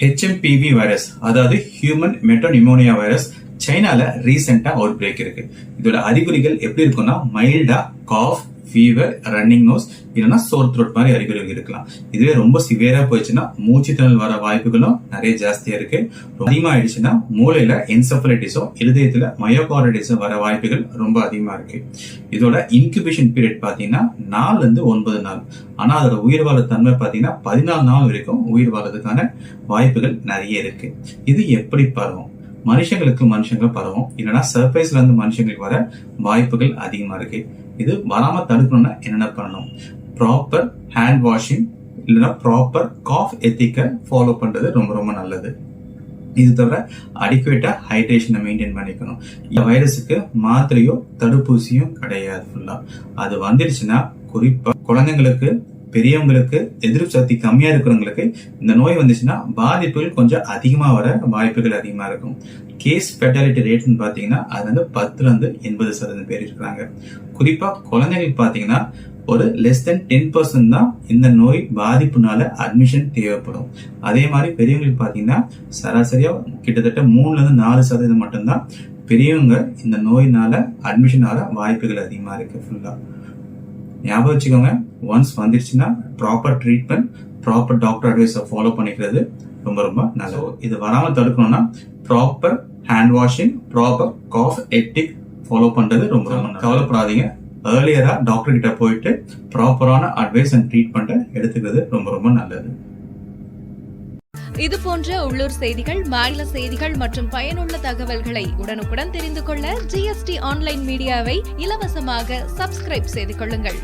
HMPV virus அதாவது human மெட்டோனிமோனியா virus சைனால ரீசெண்டா அவுட் பிரேக் இருக்கு. இதோட அறிகுறிகள் எப்படி இருக்கும்னா மைல்டா காஃப் ஃபீவர் ரன்னிங் நோஸ் இல்லைன்னா சோர் த்ரோட் மாதிரி அறிகுறிகள் இருக்கலாம். இதுவே ரொம்ப சிவியரா போயிடுச்சுன்னா மூச்சு திணல் வர வாய்ப்புகளும் நிறைய ஜாஸ்தியா இருக்கு. அதிகமா ஆயிடுச்சுன்னா மூளையில என்செஃபலைட்டிஸோ இருதயத்துல மயோகார்டிஸோ வர வாய்ப்புகள் ரொம்ப அதிகமா இருக்கு. இதோட இன்குபேஷன் பீரியட் பாத்தீங்கன்னா நாலுல இருந்து ஒன்பது நாள். ஆனா அதோட உயிர் வாழ தன்மை பாத்தீங்கன்னா பதினாலு நாள் வரைக்கும் உயிர் வாழறதுக்கான வாய்ப்புகள் நிறைய இருக்கு. இது எப்படி பரவும்? மனுஷங்களுக்கு மனுஷங்க பரவும். இல்லைன்னா சர்ஃபேஸ்ல இருந்து மனுஷங்களுக்கு வர வாய்ப்புகள் அதிகமா இருக்கு. இது வராம தடுக்கணும்னா என்னென்ன பண்ணணும்? ப்ராப்பர் ஹேண்ட் வாஷிங் இல்லைன்னா ப்ராப்பர் காஃப் எத்திக்கை ஃபாலோ பண்றது ரொம்ப ரொம்ப நல்லது. இது தவிர அடிக்குவேட்டா ஹைட்ரேஷனை மெயின்டைன் பண்ணிக்கணும். இந்த வைரஸுக்கு மாத்திரையோ தடுப்பூசியும் கிடையாது ஃபுல்லா அது வந்துடுச்சுன்னா குறிப்பா குழந்தைங்களுக்கு பெரியவங்களுக்கு எதிர்ப்பு சக்தி கம்மியா இருக்கிறவங்களுக்கு இந்த நோய் வந்துச்சுன்னா பாதிப்புகள் கொஞ்சம் அதிகமா வர வாய்ப்புகள் அதிகமா இருக்கும். கேஸ் ஃபெட்டாலிட்டி ரேட்னு பாத்தீங்கன்னா அது வந்து பத்துல இருந்து எண்பது சதவீதம் பேர் இருக்கிறாங்க. குறிப்பா குழந்தைங்களுக்கு பாத்தீங்கன்னா ஒரு லெஸ் தென் டென் பர்சன்ட் தான் இந்த நோய் பாதிப்புனால அட்மிஷன் தேவைப்படும். அதே மாதிரி பெரியவங்களுக்கு பார்த்தீங்கன்னா சராசரியா கிட்டத்தட்ட மூணுல இருந்து நாலு சதவீதம் மட்டும்தான் பெரியவங்க இந்த நோயினால அட்மிஷன் ஆக வாய்ப்புகள் அதிகமா இருக்கு ஃபுல்லா ஞாபகம் வச்சுக்கோங்க ஒன்ஸ் வந்துருச்சுன்னா ப்ராப்பர் ட்ரீட்மெண்ட் ப்ராப்பர் டாக்டர் அட்வைஸை ஃபாலோ பண்ணிக்கிறது ரொம்ப ரொம்ப நல்லது. இது வராம தடுக்கணும்னா proper hand washing proper cough etiquette follow பண்றது ரொம்ப ரொம்ப நல்லது. கவலைப்படாதீங்க. ஏர்லியரா டாக்டர் கிட்ட போயிட்டு ப்ராப்பரான அட்வைஸ் அண்ட் ட்ரீட்மெண்ட்டை எடுத்துக்கிறது ரொம்ப ரொம்ப நல்லது. இது போன்ற உள்ளூர் செய்திகள் மாநில செய்திகள் மற்றும் பயனுள்ள தகவல்களை உடனுக்குடன் தெரிந்து கொள்ள ஜிஎஸ்டி ஆன்லைன் மீடியாவை இலவசமாக சப்ஸ்கிரைப் செய்து கொள்ளுங்கள்.